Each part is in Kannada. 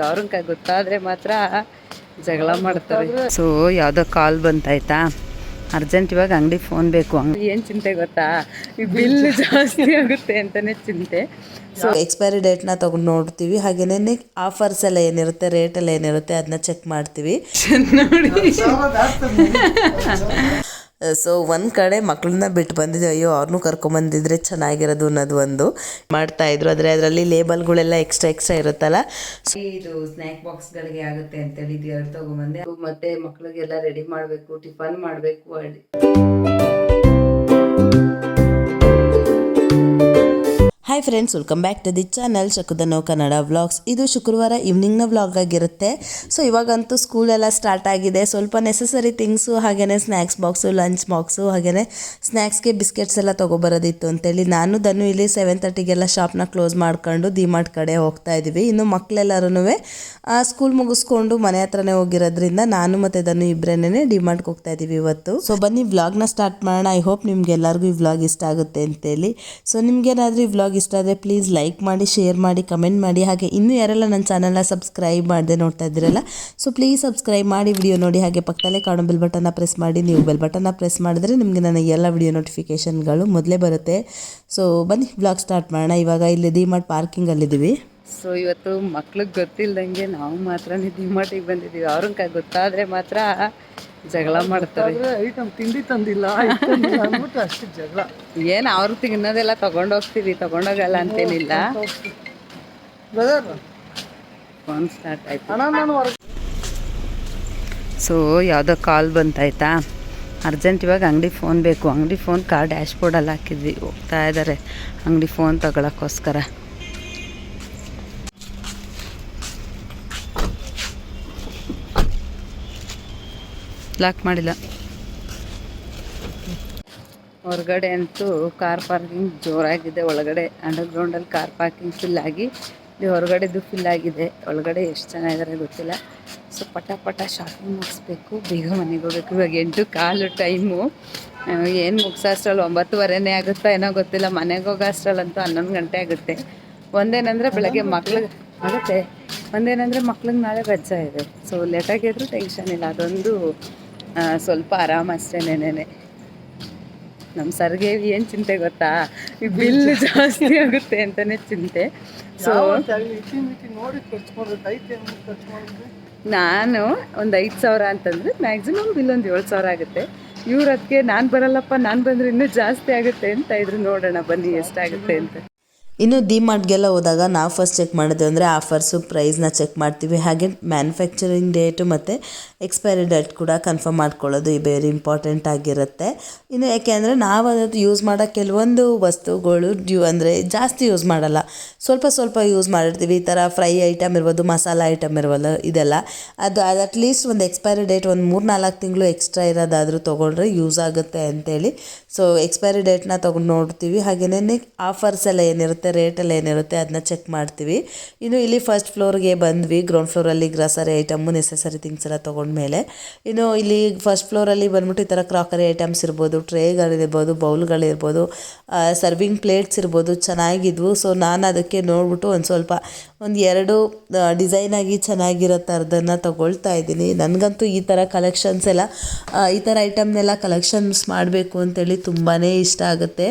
ಅವ್ರನ್ನ ಗೊತ್ತಾದ್ರೆ ಮಾತ್ರ ಜಗಳ ಮಾಡ್ತಾರೆ. ಸೊ ಯಾವುದೋ ಕಾಲ್ ಬಂತಾಯ್ತಾ? ಅರ್ಜೆಂಟ್ ಇವಾಗ ಅಂಗಡಿ ಫೋನ್ ಬೇಕು. ಏನು ಚಿಂತೆ ಗೊತ್ತಾ? ಈ ಬಿಲ್ ಜಾಸ್ತಿ ಆಗುತ್ತೆ ಅಂತಾನೆ ಚಿಂತೆ. ಸೊ ಎಕ್ಸ್ಪೈರಿ ಡೇಟ್ನ ತಗೊಂಡು ನೋಡ್ತೀವಿ. ಹಾಗೇನೇ ಆಫರ್ಸ್ ಎಲ್ಲ ಏನಿರುತ್ತೆ ರೇಟ್ ಎಲ್ಲ ಏನಿರುತ್ತೆ ಅದನ್ನ ಚೆಕ್ ಮಾಡ್ತೀವಿ. ನೋಡಿ. ಸೊ ಒಂದು ಕಡೆ ಮಕ್ಕಳನ್ನ ಬಿಟ್ಟು ಬಂದಿದ್ದೆ ಅಯ್ಯೋ ಅವ್ರನ್ನೂ ಕರ್ಕೊಂಬಂದಿದ್ರೆ ಚೆನ್ನಾಗಿರೋದು ಅನ್ನೋದು ಒಂದು ಮಾಡ್ತಾ ಇದ್ರು. ಆದರೆ ಅದರಲ್ಲಿ ಲೇಬಲ್ಗಳೆಲ್ಲ ಎಕ್ಸ್ಟ್ರಾ ಎಕ್ಸ್ಟ್ರಾ ಇರುತ್ತಲ್ಲ. ಇದು ಸ್ನ್ಯಾಕ್ ಬಾಕ್ಸ್ಗಳಿಗೆ ಆಗುತ್ತೆ ಅಂತೇಳಿ ಇದು ಎರಡು ತಗೊಂಬಂದೆ. ಮತ್ತೆ ಮಕ್ಕಳಿಗೆಲ್ಲ ರೆಡಿ ಮಾಡಬೇಕು, ಟಿಫನ್ ಮಾಡಬೇಕು hi friends welcome back to the channel ಶಕುದನೋ Kannada vlogs ಇದು ಶುಕ್ರವಾರ ಈವ್ನಿಂಗ್ನ ವ್ಲಾಗ್ ಆಗಿರುತ್ತೆ. ಸೊ ಇವಾಗಂತೂ ಸ್ಕೂಲ್ ಎಲ್ಲ ಸ್ಟಾರ್ಟ್ ಆಗಿದೆ. ಸ್ವಲ್ಪ ನೆಸಸರಿ ಥಿಂಗ್ಸು ಹಾಗೆಯೇ ಸ್ನ್ಯಾಕ್ಸ್ ಬಾಕ್ಸು ಲಂಚ್ ಬಾಕ್ಸು ಹಾಗೆಯೇ ಸ್ನ್ಯಾಕ್ಸ್ಗೆ ಬಿಸ್ಕೆಟ್ಸ್ ಎಲ್ಲ ತೊಗೊಬರೋದಿತ್ತು ಅಂತೇಳಿ ನಾನು ದನ್ನು ಇಲ್ಲಿ ಸೆವೆನ್ ತರ್ಟಿಗೆಲ್ಲ ಶಾಪ್ನ ಕ್ಲೋಸ್ ಮಾಡ್ಕೊಂಡು ಡಿಮಾರ್ಟ್ ಕಡೆ ಹೋಗ್ತಾ ಇದ್ದೀವಿ. ಇನ್ನು ಮಕ್ಕಳೆಲ್ಲರೂ ಸ್ಕೂಲ್ ಮುಗಿಸ್ಕೊಂಡು ಮನೆ ಹತ್ರನೇ ಹೋಗಿರೋದ್ರಿಂದ ನಾನು ಮತ್ತು ದನ್ನು ಇಬ್ಬರೇನೇ ಡಿಮಾರ್ಟ್ಗೆ ಹೋಗ್ತಾ ಇದ್ದೀವಿ ಇವತ್ತು. ಸೊ ಬನ್ನಿ ವ್ಲಾಗ್ನ ಸ್ಟಾರ್ಟ್ ಮಾಡೋಣ. ಐ ಹೋಪ್ ನಿಮ್ಗೆ ಎಲ್ಲರಿಗೂ ಈ ವ್ಲಾಗ್ ಇಷ್ಟ ಆಗುತ್ತೆ ಅಂತೇಳಿ. ಸೊ ನಿಮ್ಗೇನಾದರೂ ಈ ವ್ಲಾಗ್ ಇಷ್ಟ ಆದರೆ ಪ್ಲೀಸ್ ಲೈಕ್ ಮಾಡಿ ಶೇರ್ ಮಾಡಿ ಕಮೆಂಟ್ ಮಾಡಿ. ಹಾಗೆ ಇನ್ನೂ ಯಾರೆಲ್ಲ ನನ್ನ ಚಾನಲ್ನ ಸಬ್ಸ್ಕ್ರೈಬ್ ಮಾಡದೆ ನೋಡ್ತಾ ಇದ್ದೀರಲ್ಲ ಸೊ ಪ್ಲೀಸ್ ಸಬ್ಸ್ಕ್ರೈಬ್ ಮಾಡಿ ವಿಡಿಯೋ ನೋಡಿ. ಹಾಗೆ ಪಕ್ಕದಲ್ಲೇ ಕಾಣೋ ಬೆಲ್ ಬಟನ್ನ ಪ್ರೆಸ್ ಮಾಡಿ. ನೀವು ಬೆಲ್ ಬಟನ್ನ ಪ್ರೆಸ್ ಮಾಡಿದ್ರೆ ನಿಮಗೆ ನನ್ನ ಎಲ್ಲ ವಿಡಿಯೋ ನೋಟಿಫಿಕೇಷನ್ಗಳು ಮೊದಲೇ ಬರುತ್ತೆ. ಸೊ ಬನ್ನಿ ಬ್ಲಾಗ್ ಸ್ಟಾರ್ಟ್ ಮಾಡೋಣ. ಇವಾಗ ಇಲ್ಲಿ ಡಿಮಾರ್ಟ್ ಪಾರ್ಕಿಂಗಲ್ಲಿದ್ದೀವಿ ಸೊ ಇವತ್ತು ಮಕ್ಳಿಗೆ ಗೊತ್ತಿಲ್ಲದಂಗೆ ನಾವು ಮಾತ್ರ ಡಿಮಾರ್ಟಿಗೆ ಬಂದಿದ್ದೀವಿ ಅವ್ರನ್ನ ಗೊತ್ತಾದರೆ ಮಾತ್ರ ಜಗಳ ಮಾಡ್ತಾರೆ. ಐಟಮ್ ತಿಂಡಿ ತಂದಿಲ್ಲ ಅಂದ್ಬಿಟ್ಟು ಅಷ್ಟು ಜಗಳ. ಏನು ಅವ್ರು ತಿನ್ನೋದೆಲ್ಲ ತಗೊಂಡೋಗ್ತೀವಿ ತಗೊಂಡೋಗಲ್ಲ ಅಂತೇನಿಲ್ಲ. ಫೋನ್ ಸ್ಟಾರ್ಟ್ ಆಯ್ತು. ಸೊ ಯಾವುದೋ ಕಾಲ್ ಬಂತಾಯ್ತಾ? ಅರ್ಜೆಂಟ್ ಇವಾಗ ಅಂಗಡಿ ಫೋನ್ ಬೇಕು. ಅಂಗಡಿ ಫೋನ್ ಕಾರ್ ಡ್ಯಾಶ್ ಬೋರ್ಡಲ್ಲಿ ಹಾಕಿದ್ವಿ. ಹೋಗ್ತಾ ಇದ್ದಾರೆ ಅಂಗಡಿ ಫೋನ್ ತಗೊಳಕ್ಕೋಸ್ಕರ. ಲಾಕ್ ಮಾಡಿಲ್ಲ. ಹೊರಗಡೆ ಅಂತೂ ಕಾರ್ ಪಾರ್ಕಿಂಗ್ ಜೋರಾಗಿದೆ. ಒಳಗಡೆ ಅಂಡರ್ಗ್ರೌಂಡಲ್ಲಿ ಕಾರ್ ಪಾರ್ಕಿಂಗ್ ಫಿಲ್ ಆಗಿ, ಇಲ್ಲಿ ಹೊರಗಡೆದು ಫಿಲ್ ಆಗಿದೆ. ಒಳಗಡೆ ಎಷ್ಟು ಜನ ಇದ್ದಾರೆ ಗೊತ್ತಿಲ್ಲ. ಸೊ ಪಟ ಪಟ ಶಾಪಿಂಗ್ ಮುಗಿಸ್ಬೇಕು. ಬೇಗ ಮನೆಗೆ ಹೋಗ್ಬೇಕು. ಇವಾಗ ಎಂಟು ಕಾಲು ಟೈಮು ಏನು ಮುಗಿಸೋ ಅಷ್ಟ್ರಲ್ಲಿ ಒಂಬತ್ತುವರೆನೇ ಆಗುತ್ತಾ ಏನೋ ಗೊತ್ತಿಲ್ಲ. ಮನೆಗೆ ಹೋಗೋ ಅಷ್ಟ್ರಲ್ಲಂತೂ ಹನ್ನೊಂದು ಗಂಟೆ ಆಗುತ್ತೆ. ಒಂದೇನಂದರೆ ಬೆಳಗ್ಗೆ ಮಕ್ಳಿಗೆ ಆಗುತ್ತೆ. ಒಂದೇನಂದರೆ ಮಕ್ಳಿಗೆ ನಾಳೆ ರಜಾ ಇದೆ. ಸೊ ಲೇಟಾಗಿದ್ರು ಟೆನ್ಷನ್ ಇಲ್ಲ. ಅದೊಂದು ಸ್ವಲ್ಪ ಆರಾಮ ಅಷ್ಟೇ ನೆನೆನೆ. ನಮ್ಮ ಸರ್ಗೆ ಏನು ಚಿಂತೆ ಗೊತ್ತಾ? ಬಿಲ್ ಜಾಸ್ತಿ ಆಗುತ್ತೆ ಅಂತಾನೆ ಚಿಂತೆ. ಸೊ ನಾನು ಒಂದು ಐದು ಸಾವಿರ ಅಂತಂದ್ರೆ ಮ್ಯಾಕ್ಸಿಮಮ್ ಬಿಲ್ ಒಂದು ಏಳು ಸಾವಿರ ಆಗುತ್ತೆ. ಇವ್ರ ಅದಕ್ಕೆ ನಾನು ಬರಲ್ಲಪ್ಪ ನಾನು ಬಂದರೆ ಇನ್ನೂ ಜಾಸ್ತಿ ಆಗುತ್ತೆ ಅಂತ ಇದ್ರು ನೋಡೋಣ ಬನ್ನಿ ಎಷ್ಟಾಗುತ್ತೆ ಅಂತ. ಇನ್ನು ಡಿಮಾರ್ಟ್ಗೆಲ್ಲ ಹೋದಾಗ ನಾವು ಫಸ್ಟ್ ಚೆಕ್ ಮಾಡಿದ್ವಿ ಅಂದರೆ ಆಫರ್ಸು ಪ್ರೈಸ್ನ ಚೆಕ್ ಮಾಡ್ತೀವಿ. ಹಾಗೆ ಮ್ಯಾನುಫ್ಯಾಕ್ಚರಿಂಗ್ ಡೇಟು ಮತ್ತು ಎಕ್ಸ್ಪೈರಿ ಡೇಟ್ ಕೂಡ ಕನ್ಫರ್ಮ್ ಮಾಡ್ಕೊಳ್ಳೋದು ವೆರಿ ಇಂಪಾರ್ಟೆಂಟ್ ಆಗಿರುತ್ತೆ. ಇನ್ನು ಯಾಕೆ ಅಂದರೆ ನಾವು ಅದು ಯೂಸ್ ಮಾಡೋ ಕೆಲವೊಂದು ವಸ್ತುಗಳು ಡ್ಯೂ ಅಂದರೆ ಜಾಸ್ತಿ ಯೂಸ್ ಮಾಡಲ್ಲ. ಸ್ವಲ್ಪ ಸ್ವಲ್ಪ ಯೂಸ್ ಮಾಡಿರ್ತೀವಿ. ಈ ಥರ ಫ್ರೈ ಐಟಮ್ ಇರ್ಬೋದು, ಮಸಾಲ ಐಟಮ್ ಇರ್ಬೋದು, ಇದೆಲ್ಲ. ಅದು ಅದು ಅಟ್ಲೀಸ್ಟ್ ಒಂದು ಎಕ್ಸ್ಪೈರಿ ಡೇಟ್ ಒಂದು ಮೂರು ನಾಲ್ಕು ತಿಂಗಳು ಎಕ್ಸ್ಟ್ರಾ ಇರೋದಾದರೂ ತೊಗೊಂಡ್ರೆ ಯೂಸ್ ಆಗುತ್ತೆ ಅಂತೇಳಿ. ಸೊ ಎಕ್ಸ್ಪೈರಿ ಡೇಟ್ನ ತೊಗೊಂಡು ನೋಡ್ತೀವಿ. ಹಾಗೆಯೇ ಆಫರ್ಸ್ ಎಲ್ಲ ಏನಿರುತ್ತೆ ರೇಟ್ ರೇಟಲ್ಲಿ ಏನಿರುತ್ತೆ ಅದನ್ನ ಚೆಕ್ ಮಾಡ್ತೀವಿ. ಇನ್ನು ಇಲ್ಲಿ ಫಸ್ಟ್ ಫ್ಲೋರ್ಗೆ ಬಂದ್ವಿ. ಗ್ರೌಂಡ್ ಫ್ಲೋರಲ್ಲಿ ಗ್ರಾಸರಿ ಐಟಮು ನೆಸೆಸರಿ ಥಿಂಗ್ಸ್ ಎಲ್ಲ ತೊಗೊಂಡ್ಮೇಲೆ. ಇನ್ನು ಇಲ್ಲಿ ಫಸ್ಟ್ ಫ್ಲೋರಲ್ಲಿ ಬಂದ್ಬಿಟ್ಟು ಈ ಥರ ಕ್ರಾಕರಿ ಐಟಮ್ಸ್ ಇರ್ಬೋದು ಟ್ರೇಗಳಿರ್ಬೋದು ಬೌಲ್ಗಳಿರ್ಬೋದು ಸರ್ವಿಂಗ್ ಪ್ಲೇಟ್ಸ್ ಇರ್ಬೋದು, ಚೆನ್ನಾಗಿದ್ವು. ಸೊ ನಾನು ಅದಕ್ಕೆ ನೋಡ್ಬಿಟ್ಟು ಒಂದು ಸ್ವಲ್ಪ ಒಂದು ಎರಡು ಡಿಸೈನಾಗಿ ಚೆನ್ನಾಗಿರೋ ಥರದನ್ನು ತೊಗೊಳ್ತಾ ಇದ್ದೀನಿ. ನನಗಂತೂ ಈ ಥರ ಕಲೆಕ್ಷನ್ಸ್ ಎಲ್ಲ ಈ ಥರ ಐಟಮ್ನೆಲ್ಲ ಕಲೆಕ್ಷನ್ಸ್ ಮಾಡಬೇಕು ಅಂತೇಳಿ ತುಂಬಾ ಇಷ್ಟ ಆಗುತ್ತೆ.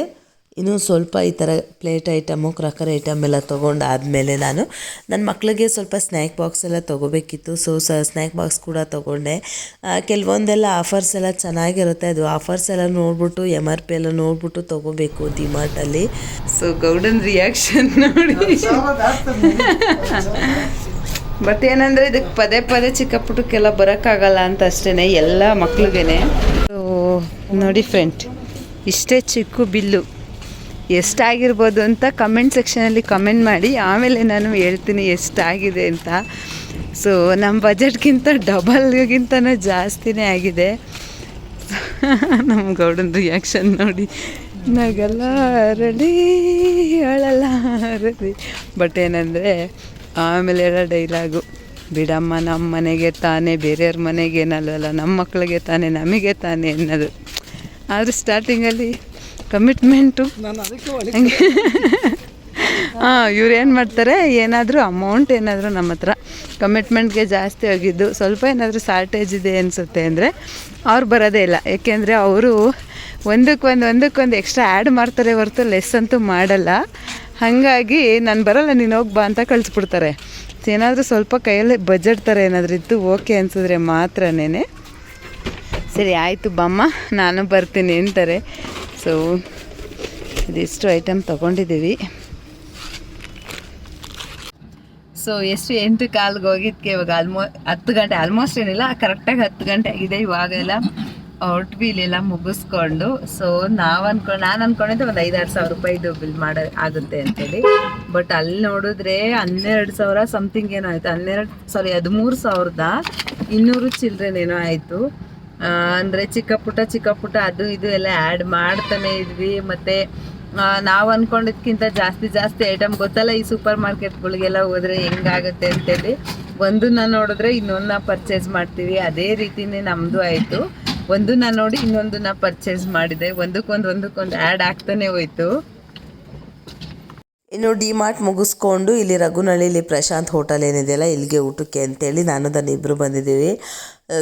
ಇನ್ನು ಸ್ವಲ್ಪ ಈ ಥರ ಪ್ಲೇಟ್ ಐಟಮು, ಕ್ರಾಕರ್ ಐಟಮ್ ಎಲ್ಲ ತೊಗೊಂಡಾದಮೇಲೆ ನಾನು ನನ್ನ ಮಕ್ಕಳಿಗೆ ಸ್ವಲ್ಪ ಸ್ನ್ಯಾಕ್ ಬಾಕ್ಸ್ ಎಲ್ಲ ತೊಗೋಬೇಕಿತ್ತು. ಸೊ ಸ, ಸ್ನ್ಯಾಕ್ ಬಾಕ್ಸ್ ಕೂಡ ತೊಗೊಂಡೆ. ಕೆಲವೊಂದೆಲ್ಲ ಆಫರ್ಸ್ ಎಲ್ಲ ಚೆನ್ನಾಗಿರುತ್ತೆ. ಅದು ಆಫರ್ಸ್ ಎಲ್ಲ ನೋಡ್ಬಿಟ್ಟು ಎಂ ಆರ್ ಪಿ ಎಲ್ಲ ನೋಡ್ಬಿಟ್ಟು ತೊಗೋಬೇಕು ಡಿಮಾರ್ಟಲ್ಲಿ ಸೊ ಗೌಡನ್ ರಿಯಾಕ್ಷನ್ ನೋಡಿ. ಬಟ್ ಏನಂದ್ರೆ ಇದಕ್ಕೆ ಪದೇ ಪದೇ ಚಿಕ್ಕ ಪುಟ್ಟಕ್ಕೆಲ್ಲ ಬರೋಕ್ಕಾಗಲ್ಲ ಅಂತ ಅಷ್ಟೇ ಎಲ್ಲ ಮಕ್ಳಿಗೇನೆ. ಸೊ ನೋಡಿ ಫ್ರೆಂಡ್ ಇಷ್ಟೇ ಚಿಕ್ಕ ಬಿಲ್ಲು. ಎಷ್ಟಾಗಿರ್ಬೋದು ಅಂತ ಕಮೆಂಟ್ ಸೆಕ್ಷನಲ್ಲಿ ಕಮೆಂಟ್ ಮಾಡಿ, ಆಮೇಲೆ ನಾನು ಹೇಳ್ತೀನಿ ಎಷ್ಟಾಗಿದೆ ಅಂತ. ಸೊ ನಮ್ಮ ಬಜೆಟ್ಗಿಂತ ಡಬಲ್ಗಿಂತನೂ ಜಾಸ್ತಿನೇ ಆಗಿದೆ. ನಮ್ಮ ಗೌಡನ ರಿಯಾಕ್ಷನ್ ನೋಡಿ. ನಗಲ್ಲ ರೆಡಿ ಹೇಳಲ್ಲ ರೆಡಿ. ಬಟ್ ಏನಂದರೆ, ಆಮೇಲೆ ಹೇಳೋ ಡೈಲಾಗು ಬಿಡಮ್ಮ ನಮ್ಮ ಮನೆಗೆ ತಾನೇ, ಬೇರೆಯವ್ರ ಮನೆಗೆ ಏನಲ್ವಲ್ಲ ನಮ್ಮ ಮಕ್ಕಳಿಗೆ ತಾನೇ, ನಮಗೆ ತಾನೇ ಅನ್ನೋದು. ಆದರೂ ಸ್ಟಾರ್ಟಿಂಗಲ್ಲಿ ಕಮಿಟ್ಮೆಂಟು ಹಂಗೆ. ಹಾಂ ಇವ್ರು ಏನು ಮಾಡ್ತಾರೆ ಏನಾದರೂ ಅಮೌಂಟ್ ಏನಾದರೂ ನಮ್ಮ ಹತ್ರ ಕಮಿಟ್ಮೆಂಟ್ಗೆ ಜಾಸ್ತಿ ಆಗಿದ್ದು ಸ್ವಲ್ಪ ಏನಾದರೂ ಶಾರ್ಟೇಜ್ ಇದೆ ಅನಿಸುತ್ತೆ ಅಂದರೆ ಅವ್ರು ಬರೋದೇ ಇಲ್ಲ. ಏಕೆಂದರೆ ಅವರು ಒಂದಕ್ಕೊಂದು ಒಂದಕ್ಕೊಂದು ಎಕ್ಸ್ಟ್ರಾ ಆ್ಯಡ್ ಮಾಡ್ತಾರೆ ಹೊರತು ಲೆಸ್ ಅಂತೂ ಮಾಡಲ್ಲ. ಹಾಗಾಗಿ ನಾನು ಬರೋಲ್ಲ ನೀನು ಹೋಗಿ ಬಾ ಅಂತ ಕಳಿಸ್ಬಿಡ್ತಾರೆ. ಏನಾದರೂ ಸ್ವಲ್ಪ ಕೈಯಲ್ಲಿ ಬಜೆಟ್ ಥರ ಏನಾದರೂ ಇತ್ತು ಓಕೆ ಅನಿಸಿದ್ರೆ ಮಾತ್ರನೇ ಸರಿ ಆಯಿತು ಬಮ್ಮ ನಾನು ಬರ್ತೀನಿ ಅಂತಾರೆ. ಸೊ ಇದಿಷ್ಟು ಐಟಮ್ ತಗೊಂಡಿದ್ದೀವಿ. ಸೊ ಎಷ್ಟು ಎಂಟು ಕಾಲ್ಗೆ ಹೋಗಿದ್ಕೆ ಇವಾಗ ಆಲ್ಮೋ ಹತ್ತು ಗಂಟೆ ಆಲ್ಮೋಸ್ಟ್ ಏನಿಲ್ಲ ಕರೆಕ್ಟಾಗಿ ಹತ್ತು ಗಂಟೆ ಆಗಿದೆ. ಇವಾಗೆಲ್ಲ ಬಿಲ್ ಎಲ್ಲ ಮುಗಿಸ್ಕೊಂಡು ಸೊ ನಾವು ಅನ್ಕೊಂಡು ನಾನು ಅನ್ಕೊಂಡಿದ್ದೆ ಒಂದು ಐದಾರು ಸಾವಿರ ರೂಪಾಯಿದು ಬಿಲ್ ಮಾಡ, ಆಗುತ್ತೆ ಅಂತೇಳಿ. ಬಟ್ ಅಲ್ಲಿ ನೋಡಿದ್ರೆ ಹನ್ನೆರಡು ಸಾವಿರ ಸಮಥಿಂಗ್ ಏನೋ ಆಯಿತು. ಹನ್ನೆರಡು ಸಾರಿ ಹದಿಮೂರು ಸಾವಿರದ ಇನ್ನೂರು ಚಿಲ್ಡ್ರನ್ ಆಯಿತು. ಅಂದರೆ ಚಿಕ್ಕ ಪುಟ್ಟ ಚಿಕ್ಕ ಪುಟ್ಟ ಅದು ಇದು ಎಲ್ಲ ಆ್ಯಡ್ ಮಾಡ್ತಾನೆ ಇದ್ವಿ. ಮತ್ತು ನಾವು ಅಂದ್ಕೊಂಡಿದ್ಕಿಂತ ಜಾಸ್ತಿ ಜಾಸ್ತಿ ಐಟಮ್ ಗೊತ್ತಲ್ಲ ಈ ಸೂಪರ್ ಮಾರ್ಕೆಟ್ಗಳಿಗೆಲ್ಲ ಹೋದ್ರೆ ಹೆಂಗಾಗುತ್ತೆ ಅಂತೇಳಿ. ಒಂದನ್ನ ನೋಡಿದ್ರೆ ಇನ್ನೊಂದನ್ನ ಪರ್ಚೇಸ್ ಮಾಡ್ತೀವಿ. ಅದೇ ರೀತಿನೇ ನಮ್ಮದು ಆಯಿತು. ಒಂದನ್ನ ನೋಡಿ ಇನ್ನೊಂದನ್ನ ಪರ್ಚೇಸ್ ಮಾಡಿದೆ. ಒಂದಕ್ಕೊಂದು ಒಂದಕ್ಕೊಂದು ಆ್ಯಡ್ ಆಗ್ತಾನೆ ಹೋಯ್ತು. ಇನ್ನು ಡಿ ಮಾರ್ಟ್ ಮುಗಿಸ್ಕೊಂಡು ಇಲ್ಲಿ ರಘುನಳ್ಳಿಲಿ ಪ್ರಶಾಂತ್ ಹೋಟೆಲ್ ಏನಿದೆಯಲ್ಲ, ಇಲ್ಲಿಗೆ ಊಟಕ್ಕೆ ಅಂತೇಳಿ ನಾನು ದನ್ನ ಇಬ್ಬರು ಬಂದಿದ್ದೀವಿ.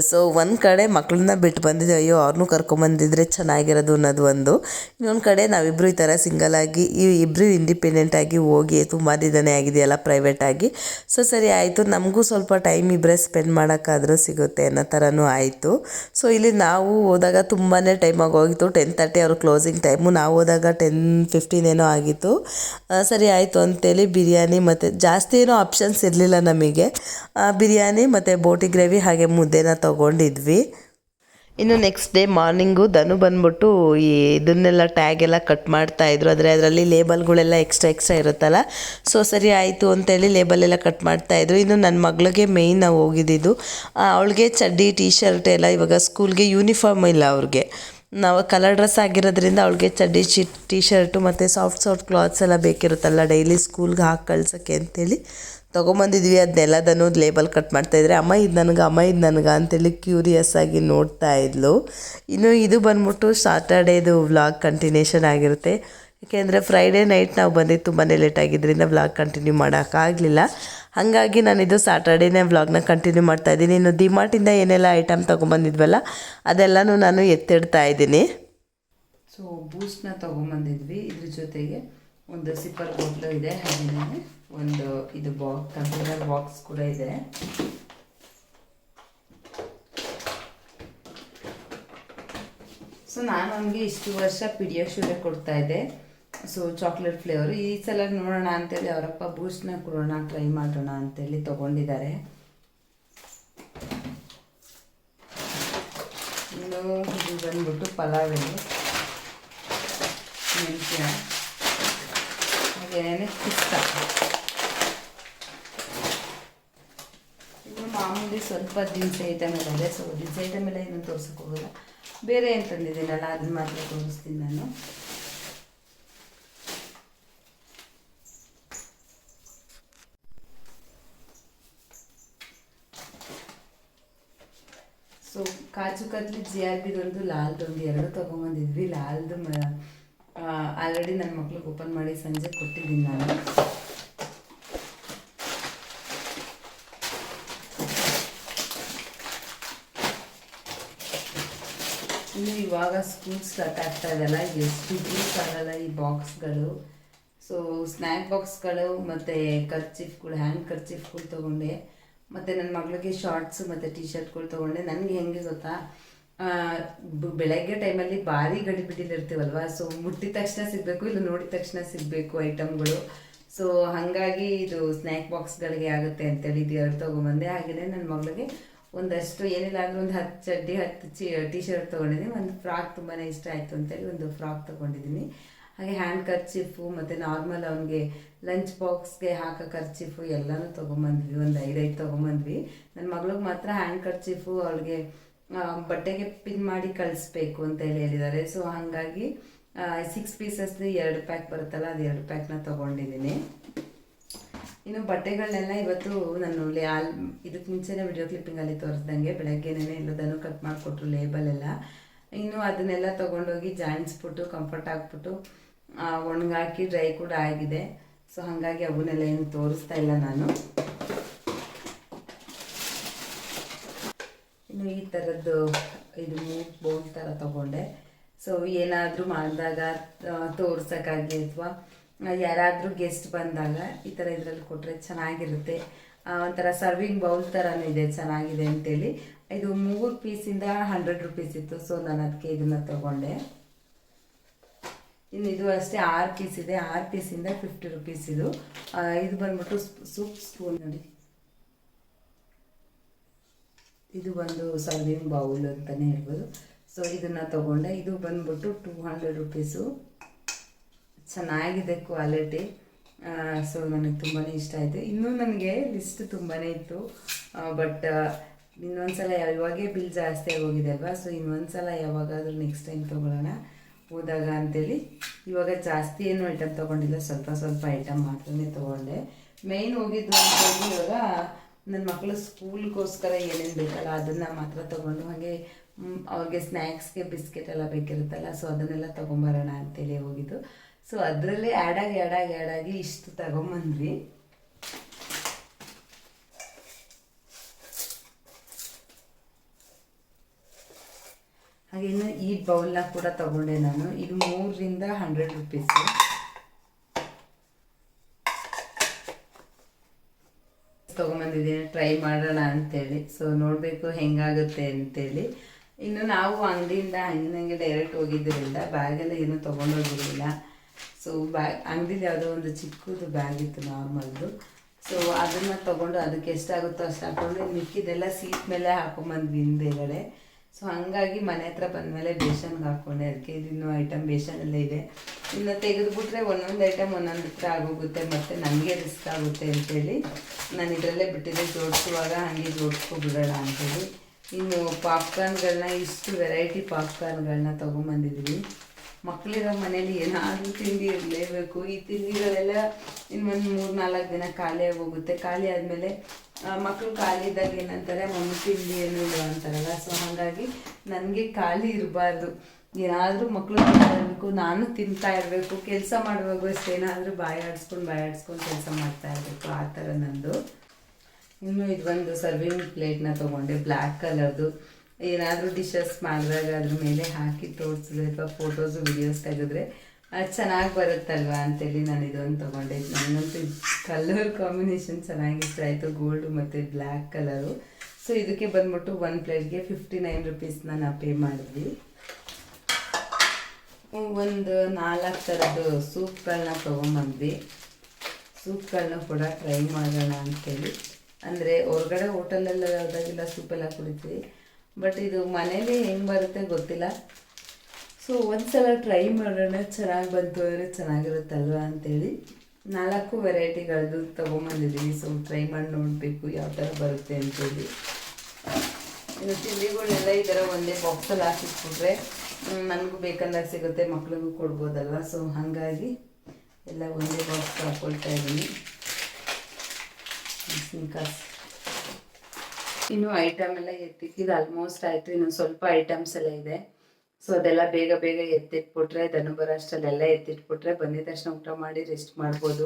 ಸೊ ಒಂದು ಕಡೆ ಮಕ್ಕಳನ್ನ ಬಿಟ್ಟು ಬಂದಿದ್ದೆ ಅಯ್ಯೋ ಅವ್ರನ್ನೂ ಕರ್ಕೊಂಬಂದಿದ್ರೆ ಚೆನ್ನಾಗಿರೋದು ಅನ್ನೋದು ಒಂದು. ಇನ್ನೊಂದು ಕಡೆ ನಾವಿಬ್ಬರು ಈ ಥರ ಸಿಂಗಲ್ ಆಗಿ, ಈ ಇಬ್ಬರು ಇಂಡಿಪೆಂಡೆಂಟ್ ಆಗಿ ಹೋಗಿ, ತುಂಬ ದಿನ ಆಗಿದೆಯಲ್ಲ ಪ್ರೈವೇಟಾಗಿ ಸೊ ಸರಿ ಆಯಿತು, ನಮಗೂ ಸ್ವಲ್ಪ ಟೈಮ್ ಇಬ್ಬರೇ ಸ್ಪೆಂಡ್ ಮಾಡೋಕ್ಕಾದರೂ ಸಿಗುತ್ತೆ ಅನ್ನೋ ಥರನೂ ಆಯಿತು. ಸೊ ಇಲ್ಲಿ ನಾವು ಹೋದಾಗ ತುಂಬಾ ಟೈಮ್ ಆಗೋಗಿತ್ತು. ಟೆನ್ ತರ್ಟಿ ಅವ್ರ ಕ್ಲೋಸಿಂಗ್ ಟೈಮು ನಾವು ಹೋದಾಗ ಟೆನ್ ಫಿಫ್ಟೀನ್ ಏನೋ ಆಗಿತ್ತು. ಸರಿ ಆಯಿತು ಅಂತೇಳಿ ಬಿರಿಯಾನಿ ಮತ್ತು ಜಾಸ್ತಿ ಏನೋ ಆಪ್ಷನ್ಸ್ ಇರಲಿಲ್ಲ ನಮಗೆ. ಬಿರಿಯಾನಿ ಮತ್ತು ಬೋಟಿ ಗ್ರೇವಿ ಹಾಗೆ ಮುದ್ದೆನ ತೊಗೊಂಡಿದ್ವಿ. ಇನ್ನು ನೆಕ್ಸ್ಟ್ ಡೇ ಮಾರ್ನಿಂಗು ಧನು ಬಂದ್ಬಿಟ್ಟು ಈ ಇದನ್ನೆಲ್ಲ ಟ್ಯಾಗ್ ಎಲ್ಲ ಕಟ್ ಮಾಡ್ತಾ ಇದ್ರು. ಆದರೆ ಅದರಲ್ಲಿ ಲೇಬಲ್ಗಳೆಲ್ಲ ಎಕ್ಸ್ಟ್ರಾ ಎಕ್ಸ್ಟ್ರಾ ಇರುತ್ತಲ್ಲ? ಸೊ ಸರಿ ಆಯಿತು ಅಂತೇಳಿ ಲೇಬಲ್ ಎಲ್ಲ ಕಟ್ ಮಾಡ್ತಾ ಇದ್ರು. ಇನ್ನು ನನ್ನ ಮಗಳಿಗೆ ಮೇಯ್ನ್ ನಾವು ಹೋಗಿದ್ದಿದ್ದು ಅವಳಿಗೆ ಚಡ್ಡಿ ಟೀ ಶರ್ಟ್ ಎಲ್ಲ ಇವಾಗ ಸ್ಕೂಲ್ಗೆ ಯೂನಿಫಾರ್ಮ್ ಇಲ್ಲ ಅವ್ರಿಗೆ. ನಾವು ಕಲರ್ ಡ್ರೆಸ್ ಆಗಿರೋದ್ರಿಂದ ಅವಳಿಗೆ ಚಡ್ಡಿ ಚಿ ಟೀ ಶರ್ಟು ಮತ್ತು ಸಾಫ್ಟ್ ಸಾಫ್ಟ್ ಕ್ಲಾತ್ಸ್ ಎಲ್ಲ ಬೇಕಿರುತ್ತಲ್ಲ ಡೈಲಿ ಸ್ಕೂಲ್ಗೆ ಹಾಕಿ ಕಳ್ಸೋಕ್ಕೆ ಅಂತೇಳಿ ತೊಗೊಂಬಂದಿದ್ವಿ. ಅದನ್ನೆಲ್ಲದನ್ನು ಲೇಬಲ್ ಕಟ್ ಮಾಡ್ತಾಯಿದ್ರೆ ಅಮ್ಮ ಇದು ನನಗೆ, ಅಮ್ಮ ಇದು ನನಗೆ ಅಂತೇಳಿ ಕ್ಯೂರಿಯಸ್ ಆಗಿ ನೋಡ್ತಾ ಇದ್ಲು. ಇನ್ನು ಇದು ಬಂದ್ಬಿಟ್ಟು ಸಾಟರ್ಡೇದು ವ್ಲಾಗ್ ಕಂಟಿನ್ಯೂಷನ್ ಆಗಿರುತ್ತೆ. ಯಾಕೆಂದರೆ ಫ್ರೈಡೇ ನೈಟ್ ನಾವು ಬಂದಿದ್ದು ತುಂಬಾ ಲೇಟ್ ಆಗಿದ್ದರಿಂದ ವ್ಲಾಗ್ ಕಂಟಿನ್ಯೂ ಮಾಡೋಕ್ಕಾಗಲಿಲ್ಲ ಹಾಗಾಗಿ ನಾನಿದು ಸ್ಯಾಟರ್ಡೇನೇ ವ್ಲಾಗ್ನ ಕಂಟಿನ್ಯೂ ಮಾಡ್ತಾ ಇದ್ದೀನಿ. ಇನ್ನು ಡಿಮಾರ್ಟಿಂದ ಏನೆಲ್ಲ ಐಟಮ್ ತೊಗೊಂಬಂದಿದ್ವಲ್ಲ, ಅದೆಲ್ಲನೂ ನಾನು ಎತ್ತಿಡ್ತಾ ಇದ್ದೀನಿ. ಸೊ ಬೂಸ್ಟ್ನ ತೊಗೊಂಬಂದಿದ್ವಿ. ಇದ್ರ ಜೊತೆಗೆ ಒಂದು ಸಿಪ್ಪರ್ ಬಾಟ್ಲು ಇದೆ ಹಾಗೆಯೇ ಒಂದು ಇದು ಬಾಕ್ಸ್ ಕಂಪ್ಯೂಟರ್ ಬಾಕ್ಸ್ ಕೂಡ ಇದೆ. ಸೊ ನಾನು ಅವನಿಗೆ ಇಷ್ಟು ವರ್ಷ ಪಿ ಡಿ ಎಫ್ ಕೊಡ್ತಾ ಇದ್ದೆ. ಸೊ ಚಾಕ್ಲೇಟ್ ಫ್ಲೇವರ್ ಈ ಸಲ ನೋಡೋಣ ಅಂತೇಳಿ ಅವರಪ್ಪ ಬೂಸ್ಟ್ನ ಕೊಡೋಣ ಟ್ರೈ ಮಾಡೋಣ ಅಂತೇಳಿ ತೊಗೊಂಡಿದ್ದಾರೆ. ಇದು ಬಂದ್ಬಿಟ್ಟು ಪಲಾವ್ ಎಲೆ ಮೆಂತ್ಯ. ಹಾಗೇನೇ ಪಿಸ್ತ. ಇನ್ನು ಮಾಮೂಲಿ ಸ್ವಲ್ಪ ದಿನಸಿ ಐಟಮ್ ಎಲ್ಲ ಇದೆ ಸೊ ದಿನಸಿ ಐಟಮ್ ಎಲ್ಲ ತೋರ್ಸಕ್ಕೆ ಹೋಗಲ್ಲ ಬೇರೆ ಏನು ತಂದಿದ್ದೀನಲ್ಲ ಅದನ್ನ ಮಾತ್ರ ತೋರಿಸ್ತೀನಿ ನಾನು so kaju katli G R ಬಿದೊಂದು ಲಾಲ್ದೊಂದು ಎರಡು ತೊಗೊಂಬಂದಿದ್ವಿ. ಲಾಲ್ದು ಆಲ್ರೆಡಿ ನನ್ನ ಮಕ್ಳಿಗೆ ಓಪನ್ ಮಾಡಿ ಸಂಜೆ ಕೊಟ್ಟಿದ್ದೀನಿ ನಾನು. ಇನ್ನು ಇವಾಗ ಸ್ಕೂಲ್ ಸ್ಟಾರ್ಟ್ ಆಗ್ತಾ ಇದೆಲ್ಲ. ಎಷ್ಟು ಯೂಸ್ ಆಗಲ್ಲ ಈ ಬಾಕ್ಸ್ಗಳು ಸೊ ಸ್ನ್ಯಾಕ್ ಬಾಕ್ಸ್ಗಳು ಮತ್ತು ಕರ್ಚಿಫ್ಗಳು ಹ್ಯಾಂಡ್ ಕರ್ಚಿಫ್ಗಳು ತೊಗೊಂಡೆ. ಮತ್ತು ನನ್ನ ಮಗಳಿಗೆ ಶಾರ್ಟ್ಸ್ ಮತ್ತು ಟಿ ಶರ್ಟ್ಗಳು ತೊಗೊಂಡೆ. ನನಗೆ ಹೆಂಗೆ ಗೊತ್ತಾ? ಬೆಳಗ್ಗೆ ಟೈಮಲ್ಲಿ ಭಾರಿ ಗಡಿಬಿಟ್ಟಿಲಿರ್ತೀವಲ್ವ ಸೊ ಮುಟ್ಟಿದ ತಕ್ಷಣ ಸಿಗಬೇಕು ಇಲ್ಲ ನೋಡಿದ ತಕ್ಷಣ ಸಿಗಬೇಕು ಐಟಮ್ಗಳು ಸೊ ಹಾಗಾಗಿ ಇದು ಸ್ನ್ಯಾಕ್ ಬಾಕ್ಸ್ಗಳಿಗೆ ಆಗುತ್ತೆ ಅಂತೇಳಿ ಇದು ಎರಡು ತೊಗೊಂಬಂದೆ. ಹಾಗೆಯೇ ನನ್ನ ಮಗಳಿಗೆ ಒಂದಷ್ಟು ಏನಿಲ್ಲ ಅಂದ್ರೆ ಒಂದು ಹತ್ತು ಚಡ್ಡಿ ಹತ್ತು ಚಿ ಟಿ ಶರ್ಟ್ ತೊಗೊಂಡಿದ್ದೀನಿ. ಒಂದು ಫ್ರಾಕ್ ತುಂಬಾ ಇಷ್ಟ ಆಯಿತು ಅಂತೇಳಿ ಒಂದು ಫ್ರಾಕ್ ತೊಗೊಂಡಿದ್ದೀನಿ. ಹಾಗೆ ಹ್ಯಾಂಡ್ ಕರ್ಚಿಫು ಮತ್ತು ನಾರ್ಮಲ್ ಅವನಿಗೆ ಲಂಚ್ ಬಾಕ್ಸ್ಗೆ ಹಾಕೋ ಕರ್ಚಿಫು ಎಲ್ಲನೂ ತೊಗೊಂಬಂದ್ವಿ, ಒಂದು ಐದೈದು ತೊಗೊಂಬಂದ್ವಿ. ನನ್ನ ಮಗಳಿಗೆ ಮಾತ್ರ ಹ್ಯಾಂಡ್ ಕರ್ಚಿಫು ಅವಳಿಗೆ ಬಟ್ಟೆಗೆ ಪಿನ್ ಮಾಡಿ ಕಳಿಸ್ಬೇಕು ಅಂತ ಹೇಳಿ ಹೇಳಿದ್ದಾರೆ ಸೊ ಹಾಗಾಗಿ ಸಿಕ್ಸ್ ಪೀಸಸ್ದು ಎರಡು ಪ್ಯಾಕ್ ಬರುತ್ತಲ್ಲ, ಅದು ಎರಡು ಪ್ಯಾಕ್ನ ತೊಗೊಂಡಿದ್ದೀನಿ ಇನ್ನು ಬಟ್ಟೆಗಳನ್ನೆಲ್ಲ ಇವತ್ತು ನಾನು ಲೇ- ಆಲ್ ಇದಕ್ಕೆ ಮುಂಚೆನೇ ವಿಡಿಯೋ ಕ್ಲಿಪ್ಪಿಂಗಲ್ಲಿ ತೋರಿಸ್ದಂಗೆ ಬೆಳಗ್ಗೆನೇ ಎಲ್ಲದನ್ನು ಕಟ್ ಮಾಡಿಕೊಟ್ರು ಲೇಬಲ್ ಎಲ್ಲ. ಇನ್ನು ಅದನ್ನೆಲ್ಲ ತೊಗೊಂಡೋಗಿ ಜಾಯಿಂಟ್ಸ್ಬಿಟ್ಟು ಕಂಫರ್ಟ್ ಹಾಕ್ಬಿಟ್ಟು ಒಣಗಾಕಿ ಡ್ರೈ ಕೂಡ ಆಗಿದೆ. ಸೊ ಹಾಗಾಗಿ ಅವನ್ನೆಲ್ಲ ಏನು ತೋರಿಸ್ತಾ ಇಲ್ಲ ನಾನು. ಇನ್ನು ಈ ಥರದ್ದು ಇದು ಮೂಗ್ ಬೌಲ್ ಥರ ತಗೊಂಡೆ. ಸೊ ಏನಾದರೂ ಮಾಡಿದಾಗ ತೋರ್ಸೋಕ್ಕಾಗಲಿ ಅಥವಾ ಯಾರಾದರೂ ಗೆಸ್ಟ್ ಬಂದಾಗ ಈ ಥರ ಇದರಲ್ಲಿ ಕೊಟ್ಟರೆ ಚೆನ್ನಾಗಿರುತ್ತೆ. ಒಂಥರ ಸರ್ವಿಂಗ್ ಬೌಲ್ ಥರನೂ ಇದೆ, ಚೆನ್ನಾಗಿದೆ ಅಂತೇಳಿ. ಇದು ಮೂರು ಪೀಸಿಂದ ಹಂಡ್ರೆಡ್ ರುಪೀಸ್ ಇತ್ತು. ಸೊ ನಾನು ಅದಕ್ಕೆ ಇದನ್ನು ತಗೊಂಡೆ. ಇನ್ನು ಇದು ಅಷ್ಟೇ ಆರು ಪೀಸ್ ಇದೆ, ಆರು ಪೀಸಿಂದ ಫಿಫ್ಟಿ ರುಪೀಸ್ ಇದು. ಇದು ಬಂದ್ಬಿಟ್ಟು ಸೂಪ್ ಸ್ಪೂನ್ ನೋಡಿ. ಇದು ಒಂದು ಸರ್ವಿಂಗ್ ಬೌಲ್ ಅಂತಲೇ ಹೇಳ್ಬೋದು. ಸೊ ಇದನ್ನು ತಗೊಂಡೆ. ಇದು ಬಂದ್ಬಿಟ್ಟು ಟೂ ಹಂಡ್ರೆಡ್ ರುಪೀಸು ಚೆನ್ನಾಗಿದೆ ಕ್ವಾಲಿಟಿ ಸೊ ನನಗೆ ತುಂಬಾ ಇಷ್ಟ ಆಯಿತು. ಇನ್ನೂ ನನಗೆ ಲಿಸ್ಟ್ ತುಂಬಾ ಇತ್ತು. ಬಟ್ ಇನ್ನೊಂದು ಸಲ ಇವಾಗೇ ಬಿಲ್ ಜಾಸ್ತಿ ಆಗೋಗಿದೆ ಅಲ್ವಾ ಸೊ ಇನ್ನೊಂದು ಸಲ ಯಾವಾಗಾದರೂ ನೆಕ್ಸ್ಟ್ ಟೈಮ್ ತೊಗೊಳ್ಳೋಣ. ಹೋದಾಗ ಅಂತೇಳಿ ಇವಾಗ ಜಾಸ್ತಿ ಏನು ಐಟಮ್ ತೊಗೊಂಡಿಲ್ಲ, ಸ್ವಲ್ಪ ಸ್ವಲ್ಪ ಐಟಮ್ ಮಾತ್ರನೇ ತೊಗೊಂಡೆ. ಮೇಯ್ನ್ ಹೋಗಿದ್ದು ಅಂತೇಳಿ ಇವಾಗ ನನ್ನ ಮಕ್ಕಳು ಸ್ಕೂಲ್ಗೋಸ್ಕರ ಏನೇನು ಬೇಕಲ್ಲ ಅದನ್ನು ಮಾತ್ರ ತೊಗೊಂಡು ಹಾಗೆ ಅವ್ರಿಗೆ ಸ್ನ್ಯಾಕ್ಸ್ಗೆ ಬಿಸ್ಕೆಟ್ ಎಲ್ಲ ಬೇಕಿರುತ್ತಲ್ಲ ಸೊ ಅದನ್ನೆಲ್ಲ ತೊಗೊಂಬರೋಣ ಅಂತೇಳಿ ಹೋಗಿದ್ದು. ಸೊ ಅದರಲ್ಲೇ ಆ್ಯಡಾಗಿ ಆ್ಯಡಾಗಿ ಆ್ಯಡಾಗಿ ಇಷ್ಟು ತಗೊಂಬಂದ್ವಿ. ಹಾಗೆ ಇನ್ನು ಈ ಬೌಲ್ನ ಕೂಡ ತಗೊಂಡೆ ನಾನು. ಇದು ಮೂರರಿಂದ ಹಂಡ್ರೆಡ್ ರುಪೀಸ್ ತೊಗೊಂಬಂದಿದ್ದೀನಿ ಟ್ರೈ ಮಾಡೋಣ ಅಂತೇಳಿ. ಸೊ ನೋಡಬೇಕು ಹೆಂಗಾಗುತ್ತೆ ಅಂತೇಳಿ. ಇನ್ನು ನಾವು ಅಂಗಡಿಯಿಂದ ಹಣ್ಣಿನಂಗೆ ಡೈರೆಕ್ಟ್ ಹೋಗಿದ್ದರಿಂದ ಬ್ಯಾಗೆಲ್ಲ ಏನೂ ತೊಗೊಂಡೋಗಿರಲಿಲ್ಲ. ಸೊ ಬ್ಯಾಗ್ ಅಂಗಡಿಲಿ ಯಾವುದೋ ಒಂದು ಚಿಕ್ಕದು ಬ್ಯಾಗ್ ಇತ್ತು ನಾರ್ಮಲ್ದು. ಸೊ ಅದನ್ನು ತೊಗೊಂಡು ಅದಕ್ಕೆ ಎಷ್ಟಾಗುತ್ತೋ ಅಷ್ಟು ಹಾಕ್ಕೊಂಡು ಮಿಕ್ಕಿದೆಲ್ಲ ಸೀಟ್ ಮೇಲೆ ಹಾಕೊಂಬಂದ್ವಿ ಹಿಂದೆಗಡೆ. ಸೊ ಹಂಗಾಗಿ ಮನೆ ಹತ್ರ ಬಂದಮೇಲೆ ಬೇಷನ್ಗೆ ಹಾಕ್ಕೊಂಡೆ. ಅದಕ್ಕೆ ಇದಿನ್ನೂ ಐಟಮ್ ಬೇಷನ್ ಎಲ್ಲ ಇದೆ. ಇನ್ನು ತೆಗೆದುಬಿಟ್ರೆ ಒಂದೊಂದು ಐಟಮ್ ಒಂದೊಂದು ಹತ್ರ ಆಗೋಗುತ್ತೆ. ಮತ್ತು ನನಗೆ ರಿಸ್ಕ್ ಆಗುತ್ತೆ ಅಂತೇಳಿ ನಾನು ಇದರಲ್ಲೇ ಬಿಟ್ಟಿದ್ದೆ. ಜೋಡಿಸುವಾಗ ಹಾಗೆ ಜೋಡಿಸ್ಕೊಬಿಡೋಣ ಅಂತೇಳಿ. ಇನ್ನು ಪಾಪ್ಕಾರ್ನ್ಗಳನ್ನ ಇಷ್ಟು ವೆರೈಟಿ ಪಾಪ್ಕಾರ್ನ್ಗಳನ್ನ ತೊಗೊಂಬಂದಿದ್ದೀವಿ ಮಕ್ಕಳಿರೋ ಮನೇಲಿ ಏನಾದರೂ ತಿಂಡಿ ಇರಲೇಬೇಕು. ಈ ತಿಂಡಿಗಳೆಲ್ಲ ಇನ್ನೊಂದು ಮೂರು ನಾಲ್ಕು ದಿನ ಖಾಲಿ ಹೋಗುತ್ತೆ. ಖಾಲಿ ಆದಮೇಲೆ ಮಕ್ಕಳು ಖಾಲಿ ಇದ್ದಾಗ ಏನಂತಾರೆ, ಮಮ್ಮಿ ತಿಂಡಿ ಏನು ಇಲ್ಲ ಅಂತಾರಲ್ಲ. ಸೊ ಹಾಗಾಗಿ ನನಗೆ ಖಾಲಿ ಇರಬಾರ್ದು. ಏನಾದರೂ ಮಕ್ಕಳು ಇರಬೇಕು ನಾನು ತಿಂತಾ ಇರಬೇಕು, ಕೆಲಸ ಮಾಡುವಾಗ ಅಷ್ಟೇ. ಏನಾದರೂ ಬಾಯಿ ಆಡಿಸ್ಕೊಂಡು ಬಾಯಿ ಆಡಿಸ್ಕೊಂಡು ಕೆಲಸ ಮಾಡ್ತಾ ಇರಬೇಕು. ಆ ಥರ ನಂದು. ಇನ್ನು ಇದೊಂದು ಸರ್ವಿಂಗ್ ಪ್ಲೇಟ್ನ ತೊಗೊಂಡೆ ಬ್ಲ್ಯಾಕ್ ಕಲರ್ದು. ಏನಾದರೂ ಡಿಶಸ್ ಮಾಡಿದಾಗ ಅದ್ರ ಮೇಲೆ ಹಾಕಿ ತೋರಿಸಿದ್ರೆ ಅಥವಾ ಫೋಟೋಸು ವಿಡಿಯೋಸ್ ತೆಗೆದ್ರೆ ಅದು ಚೆನ್ನಾಗಿ ಬರುತ್ತಲ್ವಾ ಅಂತೇಳಿ ನಾನು ಇದೊಂದು ತೊಗೊಂಡೆ. ನನಗಂತೂ ಕಲರ್ ಕಾಂಬಿನೇಷನ್ ಚೆನ್ನಾಗಿ ಇಷ್ಟ ಆಯಿತು. ಗೋಲ್ಡು ಮತ್ತು ಬ್ಲ್ಯಾಕ್ ಕಲರು ಸೊ ಇದಕ್ಕೆ ಬಂದ್ಬಿಟ್ಟು ಒನ್ ಪ್ಲೇಟ್ಗೆ ಫಿಫ್ಟಿ ನೈನ್ ರುಪೀಸ್ನ ನಾವು ಪೇ ಮಾಡಿದ್ವಿ. ಒಂದು ನಾಲ್ಕು ಥರದ್ದು ಸೂಪ್ಗಳನ್ನ ತೊಗೊಂಬಂದ್ವಿ. ಸೂಪ್ಗಳನ್ನ ಕೂಡ ಟ್ರೈ ಮಾಡೋಣ ಅಂತೇಳಿ. ಅಂದರೆ ಹೊರಗಡೆ ಹೋಟೆಲಲ್ಲಿ ಹೋದಾಗೆಲ್ಲ ಸೂಪೆಲ್ಲ ಕುಡಿತೀವಿ. ಬಟ್ ಇದು ಮನೇಲಿ ಹೆಂಗೆ ಬರುತ್ತೆ ಗೊತ್ತಿಲ್ಲ. ಸೊ ಒಂದ್ಸಲ ಟ್ರೈ ಮಾಡೋಣ, ಚೆನ್ನಾಗಿ ಬಂತು ಅಂದರೆ ಚೆನ್ನಾಗಿರುತ್ತಲ್ವ ಅಂತೇಳಿ ನಾಲ್ಕು ವೆರೈಟಿಗಳದ್ದು ತೊಗೊಂಬಂದಿದ್ದೀವಿ ಸೊ ಟ್ರೈ ಮಾಡಿ ನೋಡಬೇಕು ಯಾವ ಥರ ಬರುತ್ತೆ ಅಂತೇಳಿ. ಇನ್ನು ತಿಂಡಿಗಳೆಲ್ಲ ಈ ಥರ ಒಂದೇ ಬಾಕ್ಸಲ್ಲಿ ಹಾಕಿಟ್ಬಿಟ್ರೆ ನನಗೂ ಬೇಕಂದಾಗ ಸಿಗುತ್ತೆ, ಮಕ್ಳಿಗೂ ಕೊಡ್ಬೋದಲ್ವ? ಸೊ ಹಾಗಾಗಿ ಎಲ್ಲ ಒಂದೇ ಬಾಕ್ಸ್ ಹಾಕ್ಕೊಳ್ತಾ ಇದ್ದೀನಿ. ಸ್ನಿಕರ್ಸ್ ಇನ್ನು ಐಟಮ್ ಎಲ್ಲ ಎತ್ತಿಕ್ಕಿದ್ದು ಆಲ್ಮೋಸ್ಟ್ ಆಯಿತು, ಇನ್ನು ಸ್ವಲ್ಪ ಐಟಮ್ಸ್ ಎಲ್ಲ ಇದೆ. ಸೊ ಅದೆಲ್ಲ ಬೇಗ ಬೇಗ ಎತ್ತಿಟ್ಬಿಟ್ರೆ ದನು ಬರೋಷ್ಟಲ್ಲೆಲ್ಲ ಎತ್ತಿಟ್ಬಿಟ್ರೆ ಬಂದಿದ ತಕ್ಷಣ ಊಟ ಮಾಡಿ ರೆಸ್ಟ್ ಮಾಡ್ಬೋದು.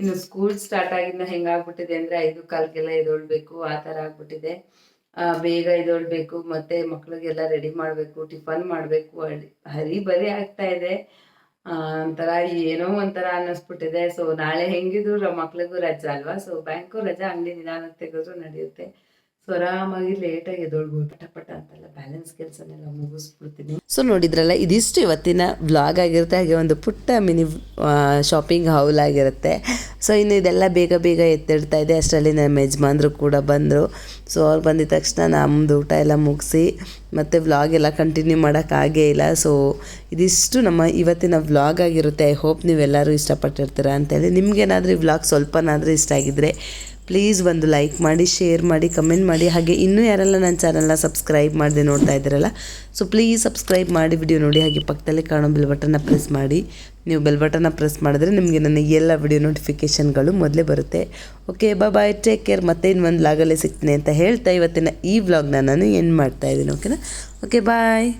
ಇನ್ನು ಸ್ಕೂಲ್ ಸ್ಟಾರ್ಟ್ ಆಗಿಂದ ಹೆಂಗಾಗ್ಬಿಟ್ಟಿದೆ ಅಂದರೆ, ಐದು ಕಾಲ್ಗೆಲ್ಲ ಎದೊಳ್ಬೇಕು ಆ ಥರ ಆಗ್ಬಿಟ್ಟಿದೆ. ಬೇಗ ಎದೊಳ್ಬೇಕು ಮತ್ತೆ ಮಕ್ಳಿಗೆಲ್ಲ ರೆಡಿ ಮಾಡಬೇಕು ಟಿಫನ್ ಮಾಡಬೇಕು, ಹರಿ ಬರಿ ಆಗ್ತಾ ಇದೆ. ಒಂಥರ ಏನೋ ಒಂಥರ ಅನ್ನಿಸ್ಬಿಟ್ಟಿದೆ. ಸೊ ನಾಳೆ ಹೆಂಗಿದ್ರು ಮಕ್ಳಿಗೂ ರಜಾ ಅಲ್ವಾ? ಸೊ ಬ್ಯಾಂಕು ರಜಾ ಅಂಗಡಿ ನಿಧಾನಕ್ಕೆ ತೆಗೆದ್ರು ನಡೆಯುತ್ತೆ. ಸೊ ಆರಾಮಾಗಿ ಲೇಟಾಗಿ ಎದೊಳ್ಬೋದು ಪಟ ಪಟ ಅಂತೆಲ್ಲ ಬ್ಯಾಲೆನ್ಸ್ ಕೆಲಸನೆಲ್ಲ ಮುಗಿಸ್ಬಿಡ್ತೀನಿ. ಸೊ ನೋಡಿದ್ರಲ್ಲ, ಇದಿಷ್ಟು ಇವತ್ತಿನ ವ್ಲಾಗ್ ಆಗಿರುತ್ತೆ, ಹಾಗೆ ಒಂದು ಪುಟ್ಟ ಮಿನಿ ಶಾಪಿಂಗ್ ಹೌಲ್ ಆಗಿರುತ್ತೆ. ಸೊ ಇನ್ನು ಇದೆಲ್ಲ ಬೇಗ ಬೇಗ ಎತ್ತಿಡ್ತಾ ಇದೆ. ಅಷ್ಟರಲ್ಲಿ ನಮ್ಮ ಯಜಮಾನ್ರು ಕೂಡ ಬಂದರು. ಸೊ ಅವ್ರು ಬಂದಿದ ತಕ್ಷಣ ನಮ್ಮದು ಊಟ ಎಲ್ಲ ಮುಗಿಸಿ, ಮತ್ತು ವ್ಲಾಗ್ ಎಲ್ಲ ಕಂಟಿನ್ಯೂ ಮಾಡೋಕ್ಕಾಗೇ ಇಲ್ಲ. ಸೊ ಇದಿಷ್ಟು ನಮ್ಮ ಇವತ್ತಿನ ವ್ಲಾಗ್ ಆಗಿರುತ್ತೆ. ಐ ಹೋಪ್ ನೀವೆಲ್ಲರೂ ಇಷ್ಟಪಟ್ಟಿರ್ತೀರ ಅಂತೇಳಿ. ನಿಮಗೇನಾದರೂ ಈ ವ್ಲಾಗ್ ಸ್ವಲ್ಪನಾದರೂ ಇಷ್ಟ ಆಗಿದ್ದರೆ ಪ್ಲೀಸ್ ಒಂದು ಲೈಕ್ ಮಾಡಿ ಶೇರ್ ಮಾಡಿ ಕಮೆಂಟ್ ಮಾಡಿ. ಹಾಗೆ ಇನ್ನೂ ಯಾರೆಲ್ಲ ನನ್ನ ಚಾನಲ್ನ ಸಬ್ಸ್ಕ್ರೈಬ್ ಮಾಡಿದೆ ನೋಡ್ತಾ ಇದ್ದೀರಲ್ಲ ಸೊ ಪ್ಲೀಸ್ ಸಬ್ಸ್ಕ್ರೈಬ್ ಮಾಡಿ ವಿಡಿಯೋ ನೋಡಿ. ಹಾಗೆ ಪಕ್ಕದಲ್ಲಿ ಕಾಣೋ ಬೆಲ್ ಬಟನ್ನ ಪ್ರೆಸ್ ಮಾಡಿ. ನೀವು ಬೆಲ್ ಬಟನ್ನ ಪ್ರೆಸ್ ಮಾಡಿದ್ರೆ ನಿಮಗೆ ನನ್ನ ಎಲ್ಲ ವಿಡಿಯೋ ನೋಟಿಫಿಕೇಷನ್ಗಳು ಮೊದಲೇ ಬರುತ್ತೆ. ಓಕೆ ಬಾ ಬಾಯ್ ಟೇಕ್ ಕೇರ್ ಮತ್ತೆ ಇನ್ನೊಂದು ಲಾಗಲ್ಲೇ ಸಿಗ್ತೀನಿ ಅಂತ ಹೇಳ್ತಾ ಇವತ್ತಿನ ಈ ವ್ಲಾಗ್ನ ನಾನು ಎಂಡ್ ಮಾಡ್ತಾ ಇದ್ದೀನಿ ಓಕೆನಾ ಓಕೆ ಬಾಯ್